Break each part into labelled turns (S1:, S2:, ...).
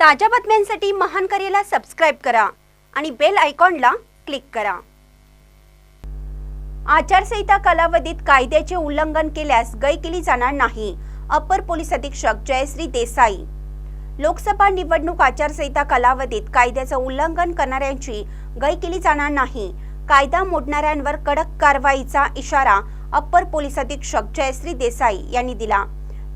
S1: ताज्या बातम्यांसाठी महान करेला सबस्क्राईब करा आणि बेल आयकॉनला क्लिक करा. आचारसंहिता कालावधीत कायद्याचे उल्लंघन केल्यास गय केली जाणार नाही अपर पोलीस अधीक्षक जयश्री देसाई. लोकसभा निवडणूक आचारसंहिता कालावधीत कायद्याचं उल्लंघन करणाऱ्यांची गय केली जाणार नाही कायदा मोडणाऱ्यांवर कडक कारवाईचा इशारा अप्पर पोलीस अधीक्षक जयश्री देसाई यांनी दिला.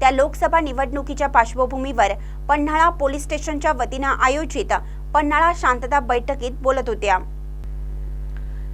S1: त्या लोकसभा निवडणुकीच्या पार्श्वभूमीवर पन्हाळा पोलीस स्टेशनच्या वतीनं आयोजित पन्हाळा शांतता बैठकीत बोलत होत्या.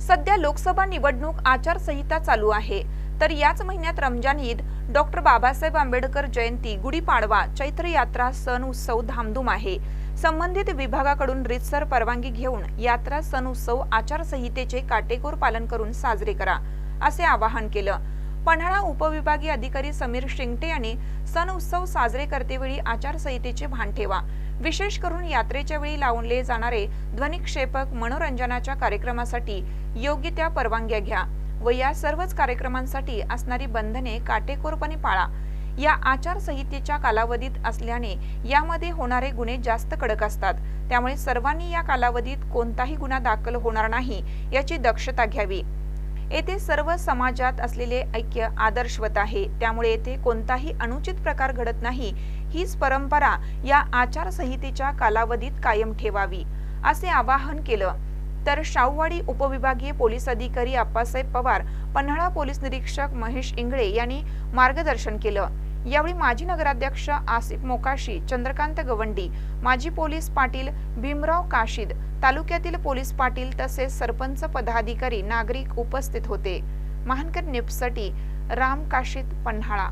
S2: सध्या लोकसभा निवडणूक आचारसंहिता चालू आहे. तर याच महिन्यात रमजान ईद डॉक्टर बाबासाहेब आंबेडकर जयंती गुढीपाडवा चैत्र यात्रा सण उत्सव धामधूम आहे. संबंधित विभागाकडून रितसर परवानगी घेऊन यात्रा सण उत्सव आचारसंहितेचे काटेकोर पालन करून साजरे करा असे आवाहन केलं. पन्हाळा उपविभागीय अधिकारी समीर शिंगटे यांनी सण उत्सव साजरे करतेवेळी आचारसंहितेचे भान ठेवा. विशेष करून यात्रेच्या वेळी लावले जाणारे ध्वनिक्षेपक मनोरंजनाच्या कार्यक्रमासाठी योग्य त्या परवानग्या घ्या व या सर्वच कार्यक्रमांसाठी असणारी बंधने काटेकोरपणे पाळा. या आचारसंहितेच्या कालावधीत असल्याने यामध्ये होणारे गुन्हे जास्त कडक असतात. त्यामुळे सर्वांनी या कालावधीत कोणताही गुन्हा दाखल होणार नाही याची दक्षता घ्यावी. येथे सर्व समाजात असलेले ऐक्य आदर्शवत आहे. त्यामुळे येथे कोणताही अनुचित प्रकार घडत नाही. हीच परंपरा या आचारसंहितेच्या कालावधीत कायम ठेवावी असे आवाहन केलं. तर शाहूवाडी उपविभागीय पोलीस अधिकारी आप्पासाहेब पवार पन्हाळा पोलीस निरीक्षक महेश इंगळे यांनी मार्गदर्शन केलं. यावेळी माजी नगराध्यक्ष आसिफ मोकाशी चंद्रकांत गवंडी माजी पोलीस पाटील भीमराव काशीद तालुक्यातील पोलीस पाटील तसेच सरपंच पदाधिकारी नागरिक उपस्थित होते. महानकर निपसटी राम काशीद पन्हाळा.